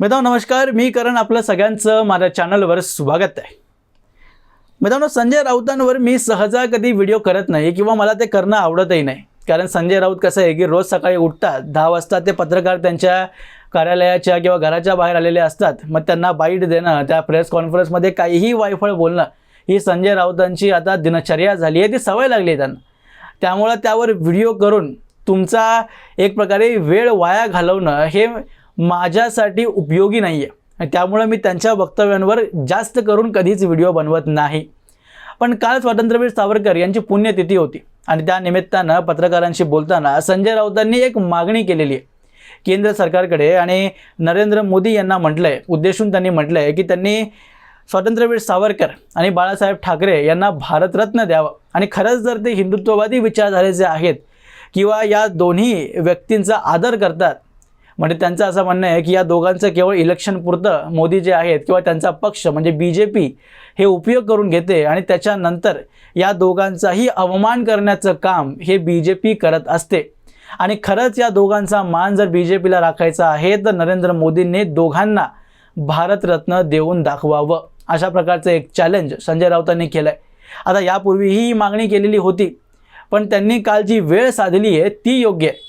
मित्रांनो नमस्कार. मी करण आपलं सगळ्यांचं माझ्या चॅनलवर स्वागत आहे. मित्रांनो संजय राऊतांवर मी सहजा कधी व्हिडिओ करत नाही किंवा मला ते करणं आवडतही नाही. कारण संजय राऊत कसं आहे की रोज सकाळी उठतात दहा वाजता ते पत्रकार त्यांच्या कार्यालयाच्या किंवा घराच्या बाहेर आलेले असतात. मग त्यांना बाईट देणं त्या प्रेस कॉन्फरन्समध्ये काहीही वायफळ बोलणं ही संजय राऊतांची आता दिनचर्या झाली आहे ती सवय लागली आहे त्यांना. त्यामुळं त्यावर व्हिडिओ करून तुमचा एक प्रकारे वेळ वाया घालवणं हे माझ्यासाठी उपयोगी नाही आहे त्यामुळे त्यामुळं मी त्यांच्या वक्तव्यांवर जास्त करून कधीच व्हिडिओ बनवत नाही. पण काल स्वातंत्र्यवीर सावरकर यांची पुण्यतिथी होती. आणि त्या निमित्तानं पत्रकारांशी बोलताना संजय राऊतांनी एक मागणी केलेली आहे. केंद्र सरकारकडे आणि नरेंद्र मोदी यांना म्हटलं आहे उद्देशून त्यांनी म्हटलं आहे की त्यांनी स्वातंत्र्यवीर सावरकर आणि बाळासाहेब ठाकरे यांना भारतरत्न द्यावं. आणि खरंच जर ते हिंदुत्ववादी विचारधारेचे आहेत किंवा या दोन्ही व्यक्तींचा आदर करतात म्हणजे त्यांचं असं म्हणणं आहे की या दोघांचं केवळ इलेक्शनपुरतं मोदी जे आहेत किंवा त्यांचा पक्ष म्हणजे बी जे पी हे उपयोग करून घेते आणि त्याच्यानंतर या दोघांचाही अवमान करण्याचं काम हे बी जे पी करत असते. आणि खरंच या दोघांचा मान जर बी जे पीला राखायचा आहे तर नरेंद्र मोदींनी दोघांना भारतरत्न देऊन दाखवावं. अशा प्रकारचं एक चॅलेंज संजय राऊतांनी केलं आहे आता यापूर्वीही ही मागणी केलेली होती पण त्यांनी काल जी वेळ साधली आहे ती योग्य आहे.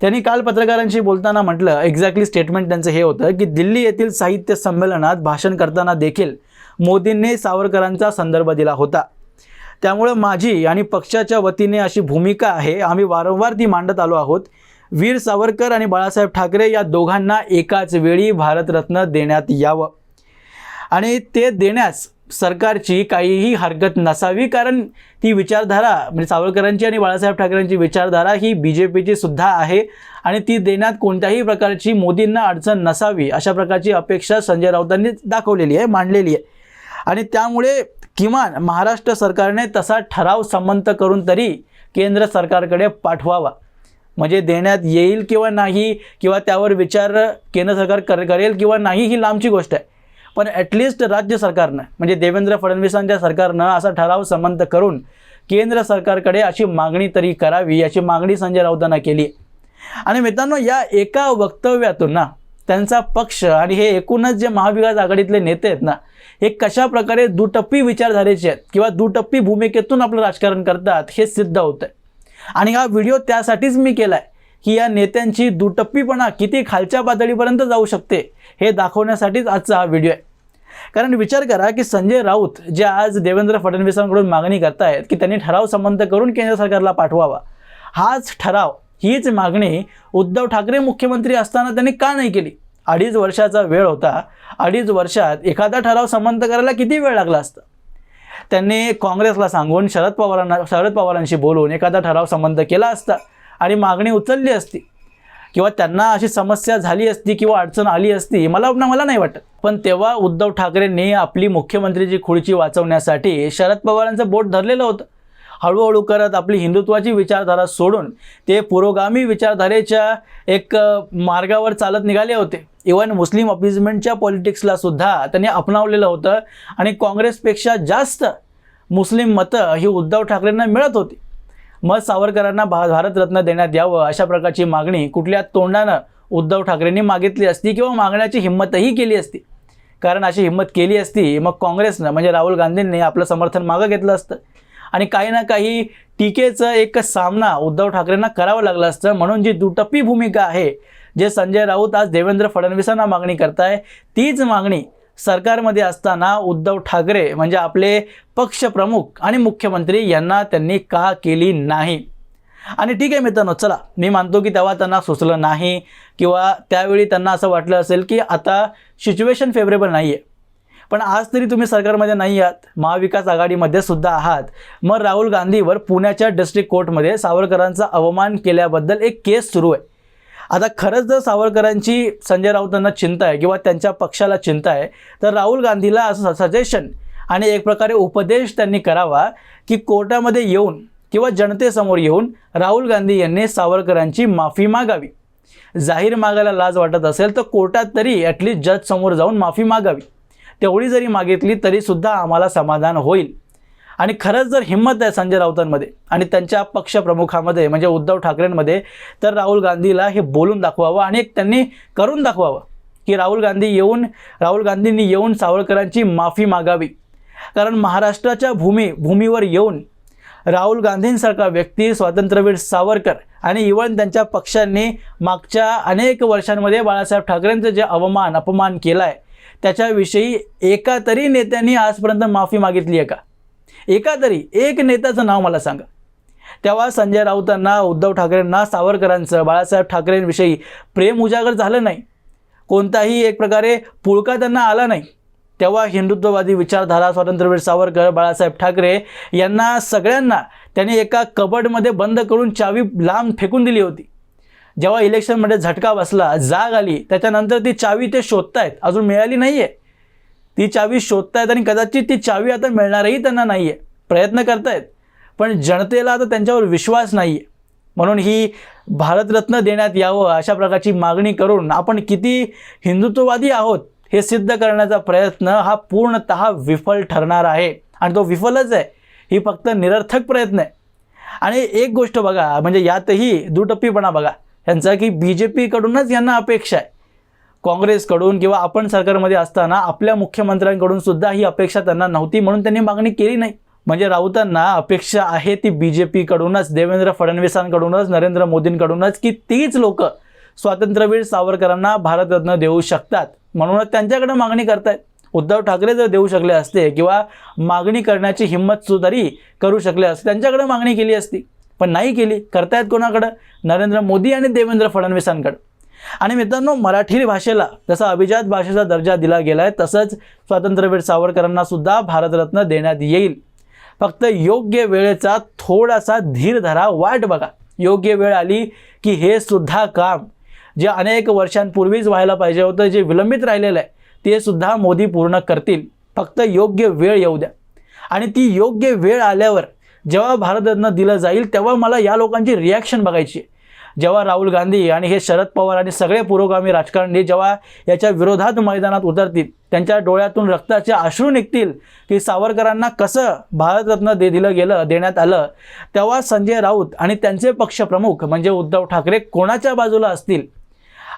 त्यांनी काल पत्रकारांशी बोलताना म्हटलं एक्झॅक्टली स्टेटमेंट त्यांचं हे होतं की दिल्ली येथील साहित्य संमेलनात भाषण करताना देखील मोदींनी सावरकरांचा संदर्भ दिला होता. त्यामुळं माझी आणि पक्षाच्या वतीने अशी भूमिका आहे. आम्ही वारंवार ती मांडत आलो आहोत. वीर सावरकर आणि बाळासाहेब ठाकरे या दोघांना एकाच वेळी भारतरत्न देण्यात यावं. आणि ते देण्यास सरकारची काहीही हरकत नसावी कारण ती विचारधारा म्हणजे सावरकरांची आणि बाळासाहेब ठाकरेंची विचारधारा ही बी जे पीची सुद्धा आहे आणि ती देण्यात कोणत्याही प्रकारची मोदींना अडचण नसावी अशा प्रकारची अपेक्षा संजय राऊतांनी दाखवलेली आहे मांडलेली आहे. आणि त्यामुळे किमान महाराष्ट्र सरकारने तसा ठराव संमत करून तरी केंद्र सरकारकडे पाठवावा. म्हणजे देण्यात येईल किंवा नाही किंवा त्यावर विचार केंद्र सरकार कर करेल किंवा नाही ही लांबची गोष्ट आहे. पण ॲटलिस्ट राज्य सरकारनं म्हणजे देवेंद्र फडणवीसांच्या सरकारनं असा ठराव संमत करून केंद्र सरकारकडे अशी मागणी तरी करावी याची मागणी संजय राऊतांना केली आणि मित्रांनो या एका वक्तव्यातून ना त्यांचा पक्ष आणि हे एकूणच जे महाविकास आघाडीतले नेते आहेत ना हे कशा प्रकारे दुटप्पी विचारधारेचे आहेत किंवा दुटप्पी भूमिकेतून आपलं राजकारण करतात हे सिद्ध होतं आहे. आणि हा व्हिडिओ त्यासाठीच मी केला आहे की या नेत्यांची दुटप्पीपणा किती खालच्या पातळीपर्यंत जाऊ शकते हे दाखवण्यासाठीच आजचा हा व्हिडिओ आहे. कारण विचार करा की संजय राऊत जे आज देवेंद्र फडणवीसांकडून मागणी करतायत की त्यांनी ठराव संबंध करून केंद्र सरकारला पाठवावा. हाच ठराव हीच मागणी उद्धव ठाकरे मुख्यमंत्री असताना त्यांनी का नाही केली? अडीच वर्षाचा वेळ होता. अडीच वर्षात एखादा ठराव संबंध करायला किती वेळ लागला असता? त्यांनी काँग्रेसला सांगून शरद पवारांना शरद पवारांशी बोलून एखादा ठराव संबंध केला असता आणि मागणी उचलली असती. किंवा त्यांना अशी समस्या झाली असती किंवा अडचण आली असती मला मला नाही वाटत. पण तेव्हा उद्धव ठाकरेंनी आपली मुख्यमंत्रीची खुर्ची वाचवण्यासाठी शरद पवारांचं बोट धरलेलं होतं. हळूहळू करत आपली हिंदुत्वाची विचारधारा सोडून ते पुरोगामी विचारधारेच्या एक मार्गावर चालत निघाले होते. इवन मुस्लिम अपिजमेंटच्या पॉलिटिक्सला सुद्धा त्यांनी अपनावलेलं होतं आणि काँग्रेसपेक्षा जास्त मुस्लिम मतं ही उद्धव ठाकरेंना मिळत होती. मग सावरकरांना भा भारतरत्न देण्यात यावं अशा प्रकारची मागणी कुठल्या तोंडानं उद्धव ठाकरेंनी मागितली असती किंवा मागण्याची हिंमतही केली असती? कारण अशी हिंमत केली असती मग काँग्रेसनं म्हणजे राहुल गांधींनी आपलं समर्थन मागं घेतलं असतं. आणि काही ना काही टीकेचं एक सामना उद्धव ठाकरेंना करावं लागलं असतं. म्हणून जी दुटप्पी भूमिका आहे जे संजय राऊत आज देवेंद्र फडणवीसांना मागणी करताय तीच मागणी सरकारमध्ये असताना उद्धव ठाकरे म्हणजे आपले पक्षप्रमुख आणि मुख्यमंत्री यांना त्यांनी का केली नाही? आणि ठीक आहे मित्रांनो चला मी मानतो की तेव्हा त्यांना सुचलं नाही किंवा त्यावेळी त्यांना असं वाटलं असेल की आता सिच्युएशन फेवरेबल नाही आहे पण आज तरी तुम्ही सरकारमध्ये नाही आहात महाविकास आघाडीमध्ये सुद्धा आहात. मग राहुल गांधीवर पुण्याच्या डिस्ट्रिक्ट कोर्टमध्ये सावरकरांचा अवमान केल्याबद्दल एक केस सुरू आहे. आता खरंच जर सावरकरांची संजय राऊतांना चिंता आहे किंवा त्यांच्या पक्षाला चिंता आहे तर राहुल गांधीला असं सजेशन आणि एक प्रकारे उपदेश त्यांनी करावा की कोर्टामध्ये येऊन किंवा जनतेसमोर येऊन राहुल गांधी यांनी सावरकरांची माफी मागावी. जाहीर मागायला लाज वाटत असेल तर कोर्टात तरी ॲटलिस्ट जज समोर जाऊन माफी मागावी. तेवढी जरी मागितली तरीसुद्धा आम्हाला समाधान होईल. आणि खरंच जर हिंमत आहे संजय राऊतांमध्ये आणि त्यांच्या पक्षप्रमुखामध्ये म्हणजे उद्धव ठाकरेंमध्ये तर राहुल गांधीला हे बोलून दाखवावं आणि एक त्यांनी करून दाखवावं की राहुल गांधी येऊन राहुल गांधींनी येऊन सावरकरांची माफी मागावी. कारण महाराष्ट्राच्या भूमी भूमीवर येऊन राहुल गांधींसारखा व्यक्ती स्वातंत्र्यवीर सावरकर आणि इवन त्यांच्या पक्षांनी मागच्या अनेक वर्षांमध्ये बाळासाहेब ठाकरेंचं जे अवमान अपमान केला आहे त्याच्याविषयी एका तरी नेत्यांनी आजपर्यंत माफी मागितली आहे का? एका तरी एक नेत्याचं नाव मला सांगा. तेव्हा संजय राऊतांना उद्धव ठाकरेंना सावरकरांचं बाळासाहेब ठाकरेंविषयी प्रेम उजागर झालं नाही. कोणताही एक प्रकारे पुळका त्यांना आला नाही. तेव्हा हिंदुत्ववादी विचारधारा स्वातंत्र्यवीर सावरकर बाळासाहेब ठाकरे यांना सगळ्यांना त्यांनी एका कबडमध्ये बंद करून चावी लांब फेकून दिली होती. जेव्हा इलेक्शनमध्ये झटका बसला जाग आली त्याच्यानंतर ती चावी ते शोधतायत अजून मिळाली नाही आहे ती चावी शोधतायत आणि कदाचित ती चावी आता मिळणारही त्यांना नाही आहे प्रयत्न करतायत पण जनतेला आता त्यांच्यावर विश्वास नाही आहे म्हणून ही भारतरत्न देण्यात यावं अशा प्रकारची मागणी करून आपण किती हिंदुत्ववादी आहोत हे सिद्ध करण्याचा प्रयत्न हा पूर्णत विफल ठरणार आहे. आणि तो विफलच आहे. ही फक्त निरर्थक प्रयत्न आहे. आणि एक गोष्ट बघा म्हणजे यातही दुटप्पीपणा बघा. यांचा की बी जे पीकडूनच यांना अपेक्षा आहे. काँग्रेसकडून किंवा आपण सरकारमध्ये असताना आपल्या मुख्यमंत्र्यांकडून सुद्धा ही अपेक्षा त्यांना नव्हती म्हणून त्यांनी मागणी केली नाही. म्हणजे राऊतांना अपेक्षा आहे ती बी जे पीकडूनच देवेंद्र फडणवीसांकडूनच नरेंद्र मोदींकडूनच की तीच लोक स्वातंत्र्यवीर सावरकरांना भारतरत्न देऊ शकतात. म्हणूनच त्यांच्याकडे मागणी करतायत. उद्धव ठाकरे जर देऊ शकले असते किंवा मागणी करण्याची हिंमत सुधारी करू शकले असते त्यांच्याकडे मागणी केली असती. पण नाही केली. करतायत कोणाकडं? नरेंद्र मोदी आणि देवेंद्र फडणवीसांकडं. आणि मित्रांनो मराठी भाषेला जसा अभिजात भाषेचा दर्जा दिला गेला आहे तसंच स्वातंत्र्यवीर सावरकरांना सुद्धा भारतरत्न देण्यात येईल. फक्त योग्य वेळेचा थोडासा धीर धरा वाट बघा. योग्य वेळ आली की हे सुद्धा काम. जे अनेक वर्षांपूर्वीच व्हायला पाहिजे होतं जे विलंबित राहिलेलं आहे ते सुद्धा मोदी पूर्ण करतील. फक्त योग्य वेळ येऊ द्या. आणि ती योग्य वेळ आल्यावर जेव्हा भारतरत्न दिलं जाईल तेव्हा मला या लोकांची रिॲक्शन बघायची आहे. जेव्हा राहुल गांधी आणि हे शरद पवार आणि सगळे पुरोगामी राजकारणी जेव्हा याच्या विरोधात मैदानात उतरतील त्यांच्या डोळ्यातून रक्ताचे अश्रू निघतील की सावरकरांना कसं भारतरत्न दे दिलं गेलं देण्यात आलं तेव्हा संजय राऊत आणि त्यांचे पक्षप्रमुख म्हणजे उद्धव ठाकरे कोणाच्या बाजूला असतील?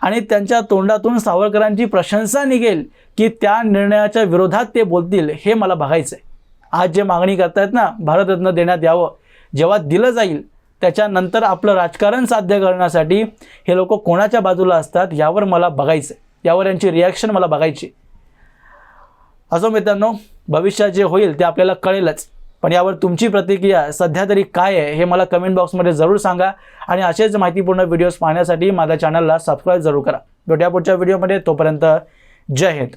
आणि त्यांच्या तोंडातून सावरकरांची प्रशंसा निघेल की त्या निर्णयाच्या विरोधात ते बोलतील हे मला बघायचं आहे आज जे मागणी करतायत ना भारतरत्न देण्यात यावं जेव्हा दिलं जाईल त्याच्यानंतर आपलं राजकारण साध्य करण्यासाठी हे लोक कोणाच्या बाजूला असतात यावर मला बघायचं आहे यावर यांची रिॲक्शन मला बघायची असो मित्रांनो भविष्यात जे होईल ते आपल्याला कळेलच. पण यावर तुमची प्रतिक्रिया सध्या तरी काय आहे हे मला कमेंट बॉक्समध्ये जरूर सांगा. आणि असेच माहितीपूर्ण व्हिडिओज पाहण्यासाठी माझ्या चॅनलला सबस्क्राईब जरूर करा. भेटूया पुढच्या व्हिडिओमध्ये तोपर्यंत जय हिंद.